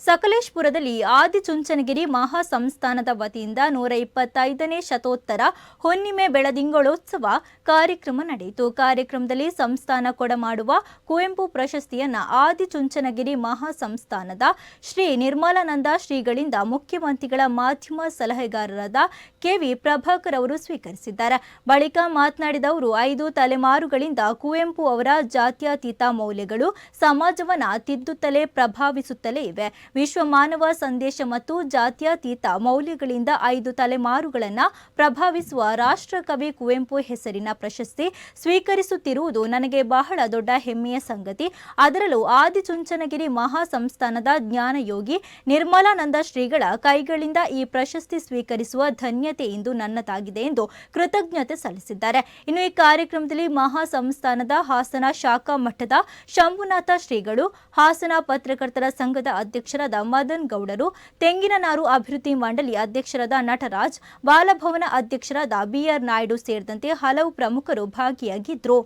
ಸಕಲೇಶ್ಪುರದಲ್ಲಿ ಆದಿಚುಂಚನಗಿರಿ ಮಹಾಸಂಸ್ಥಾನದ ವತಿಯಿಂದ ನೂರ ಇಪ್ಪತ್ತೈದನೇ ಶತೋತ್ತರ ಹುಣ್ಣಿಮೆ ಬೆಳದಿಂಗಳೋತ್ಸವ ಕಾರ್ಯಕ್ರಮ ನಡೆಯಿತು. ಕಾರ್ಯಕ್ರಮದಲ್ಲಿ ಸಂಸ್ಥಾನ ಕೊಡಮಾಡುವ ಕುವೆಂಪು ಪ್ರಶಸ್ತಿಯನ್ನು ಆದಿಚುಂಚನಗಿರಿ ಮಹಾಸಂಸ್ಥಾನದ ಶ್ರೀ ನಿರ್ಮಲಾನಂದ ಶ್ರೀಗಳಿಂದ ಮುಖ್ಯಮಂತ್ರಿಗಳ ಮಾಧ್ಯಮ ಸಲಹೆಗಾರರಾದ ಕೆವಿ ಪ್ರಭಾಕರ್ ಅವರು ಸ್ವೀಕರಿಸಿದ್ದಾರೆ. ಬಳಿಕ ಮಾತನಾಡಿದ ಅವರು, ಐದು ತಲೆಮಾರುಗಳಿಂದ ಕುವೆಂಪು ಅವರ ಜಾತ್ಯತೀತ ಮೌಲ್ಯಗಳು ಸಮಾಜವನ್ನು ತಿದ್ದುತ್ತಲೇ ಪ್ರಭಾವಿಸುತ್ತಲೇ ಇವೆ. ವಿಶ್ವ ಮಾನವ ಸಂದೇಶ ಮತ್ತು ಜಾತ್ಯತೀತ ಮೌಲ್ಯಗಳಿಂದ ಐದು ತಲೆಮಾರುಗಳನ್ನ ಪ್ರಭಾವಿಸುವ ರಾಷ್ಟ್ರಕವಿ ಕುವೆಂಪು ಹೆಸರಿನ ಪ್ರಶಸ್ತಿ ಸ್ವೀಕರಿಸುತ್ತಿರುವುದು ನನಗೆ ಬಹಳ ದೊಡ್ಡ ಹೆಮ್ಮೆಯ ಸಂಗತಿ. ಅದರಲ್ಲೂ ಆದಿಚುಂಚನಗಿರಿ ಮಹಾಸಂಸ್ಥಾನದ ಜ್ಞಾನಯೋಗಿ ನಿರ್ಮಲಾನಂದ ಶ್ರೀಗಳ ಕೈಗಳಿಂದ ಈ ಪ್ರಶಸ್ತಿ ಸ್ವೀಕರಿಸುವ ಧನ್ಯತೆ ಇಂದು ನನ್ನದಾಗಿದೆ ಎಂದು ಕೃತಜ್ಞತೆ ಸಲ್ಲಿಸಿದ್ದಾರೆ. ಇನ್ನು ಈ ಕಾರ್ಯಕ್ರಮದಲ್ಲಿ ಮಹಾಸಂಸ್ಥಾನದ ಹಾಸನ ಶಾಖಾ ಮಠದ ಶಂಭುನಾಥ ಶ್ರೀಗಳು, ಹಾಸನ ಪತ್ರಕರ್ತರ ಸಂಘದ ಅಧ್ಯಕ್ಷರಾದ ಮದನ್ ಗೌಡರು, ತೆಂಗಿನ ನಾರು ಅಭಿವೃದ್ಧಿ ಮಂಡಳಿ ಅಧ್ಯಕ್ಷರಾದ ನಟರಾಜ್, ಬಾಲಭವನ ಅಧ್ಯಕ್ಷರಾದ ಬಿಆರ್ ನಾಯ್ಡು ಸೇರಿದಂತೆ ಹಲವು ಪ್ರಮುಖರು ಭಾಗಿಯಾಗಿದ್ದರು